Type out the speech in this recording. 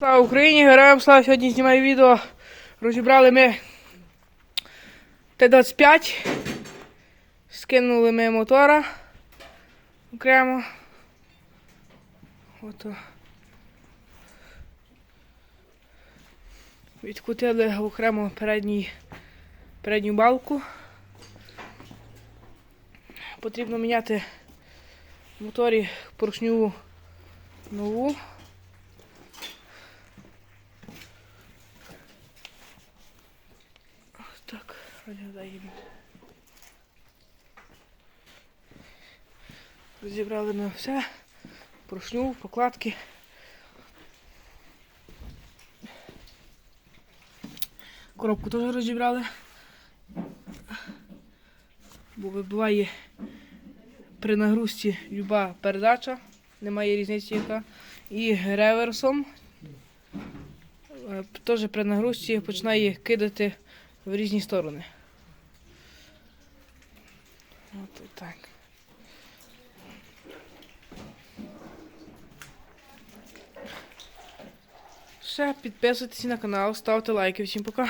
Слава Україні, героям слава! Сьогодні знімаю відео. Розібрали ми Т-25. Скинули ми мотора окремо. Ото. Відкрутили окремо передній, передню балку. Потрібно міняти в моторі поршню нову. Він. Розібрали ми все. Поршню, покладки. Коробку теж розібрали. Бо вибиває при нагрузці люба передача, немає різниці яка. І реверсом е, теж при нагрузці починає кидати в різні сторони. От і так. Все, підписуйтесь на канал, ставте лайки. Всім пока.